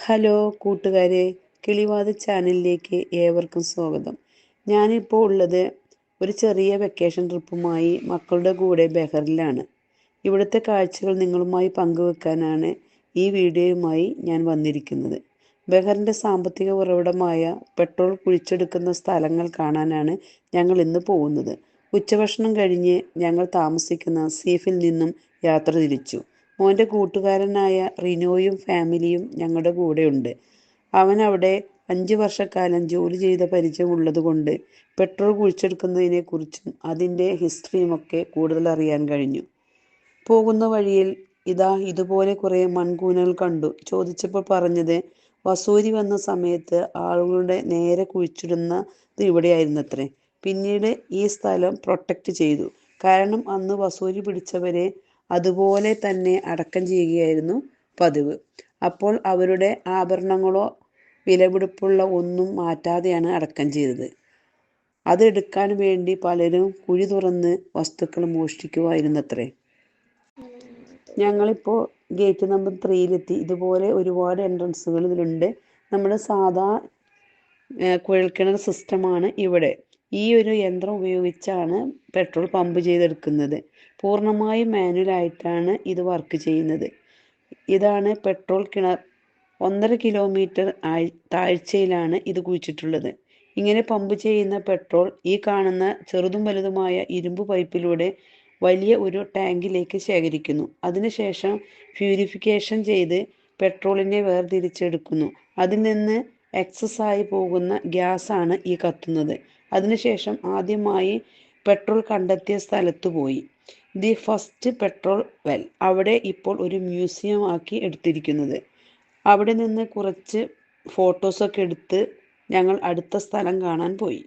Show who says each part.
Speaker 1: Hello കൂട്ടുകാരെ കിളിവാത് ചാനലിലേക്ക് ഏവർക്കും സ്വാഗതം. ഞാനിപ്പോൾ ഉള്ളത് ഒരു ചെറിയ വെക്കേഷൻ ട്രിപ്പുമായി മക്കളുടെ കൂടെ ബെഹറിലാണ്. ഇവിടുത്തെ കാഴ്ചകൾ നിങ്ങളുമായി പങ്കുവെക്കാനാണ് ഈ വീഡിയോയുമായി ഞാൻ വന്നിരിക്കുന്നത്. ബെഹറിന്റെ സാമ്പത്തിക ഉറവിടമായ പെട്രോൾ കുഴിച്ചെടുക്കുന്ന സ്ഥലങ്ങൾ കാണാനാണ് ഞങ്ങൾ ഇന്ന് പോകുന്നത്. ഉച്ചഭക്ഷണം കഴിഞ്ഞ് ഞങ്ങൾ താമസിക്കുന്ന സീഫിൽ നിന്നും യാത്ര തിരിച്ചു. മോന്റെ കൂട്ടുകാരനായ റിനോയും ഫാമിലിയും ഞങ്ങളുടെ കൂടെയുണ്ട്. അവൻ അവിടെ അഞ്ച് വർഷക്കാലം ജോലി ചെയ്ത പരിചയമുള്ളത് കൊണ്ട് പെട്രോൾ കുഴിച്ചെടുക്കുന്നതിനെക്കുറിച്ചും അതിന്റെ ഹിസ്റ്ററിയുമൊക്കെ കൂടുതൽ അറിയാൻ കഴിഞ്ഞു. പോകുന്ന വഴിയിൽ ഇതാ ഇതുപോലെ കുറേ മൺകൂനകൾ കണ്ടു. ചോദിച്ചപ്പോൾ പറഞ്ഞത് വസൂരി വന്ന സമയത്ത് ആളുകളുടെ നേരെ കുഴിച്ചിടുന്നത് ഇവിടെയായിരുന്നത്രേ. പിന്നീട് ഈ സ്ഥലം പ്രൊട്ടക്റ്റ് ചെയ്തു. കാരണം അന്ന് വസൂരി പിടിച്ചവരെ അതുപോലെ തന്നെ അടക്കം ചെയ്യുകയായിരുന്നു പതിവ്. അപ്പോൾ അവരുടെ ആഭരണങ്ങളോ വിലപിടിപ്പുള്ള ഒന്നും മാറ്റാതെയാണ് അടക്കം ചെയ്തത്. അതെടുക്കാൻ വേണ്ടി പലരും കുഴി തുറന്ന് വസ്തുക്കൾ മോഷ്ടിക്കുമായിരുന്നത്രേ. ഞങ്ങളിപ്പോൾ ഗേറ്റ് നമ്പർ ത്രീയിലെത്തി ഇതുപോലെ ഒരുപാട് എൻട്രൻസുകൾ ഇതിലുണ്ട്. നമ്മുടെ സാധാ കുഴൽക്കിണർ സിസ്റ്റമാണ് ഇവിടെ. ഈ ഒരു യന്ത്രം ഉപയോഗിച്ചാണ് പെട്രോൾ പമ്പ് ചെയ്തെടുക്കുന്നത്. പൂർണമായും മാനുവലായിട്ടാണ് ഇത് വർക്ക് ചെയ്യുന്നത്. ഇതാണ് പെട്രോൾ കിണർ ഒന്നര കിലോമീറ്റർ താഴ്ചയിലാണ് ഇത് കുഴിച്ചിട്ടുള്ളത്. ഇങ്ങനെ പമ്പ് ചെയ്യുന്ന പെട്രോൾ ഈ കാണുന്ന ചെറുതും വലുതുമായ ഇരുമ്പ് പൈപ്പിലൂടെ വലിയ ഒരു ടാങ്കിലേക്ക് ശേഖരിക്കുന്നു. അതിനുശേഷം പ്യൂരിഫിക്കേഷൻ ചെയ്ത് പെട്രോളിനെ വേർതിരിച്ചെടുക്കുന്നു. അതിൽ നിന്ന് എക്സസ് ആയി പോകുന്ന ഗ്യാസാണ് ഈ കത്തുന്നത്. അതിനുശേഷം ആദ്യമായി പെട്രോൾ കണ്ടെത്തിയ സ്ഥലത്ത് പോയി. The first petrol well. അവിടെ ഇപ്പോൾ ഒരു മ്യൂസിയം ആക്കി എടുത്തിരിക്കുന്നത്. അവിടെ നിന്ന് കുറച്ച് ഫോട്ടോസൊക്കെ എടുത്ത് ഞങ്ങൾ അടുത്ത സ്ഥലം കാണാൻ പോയി.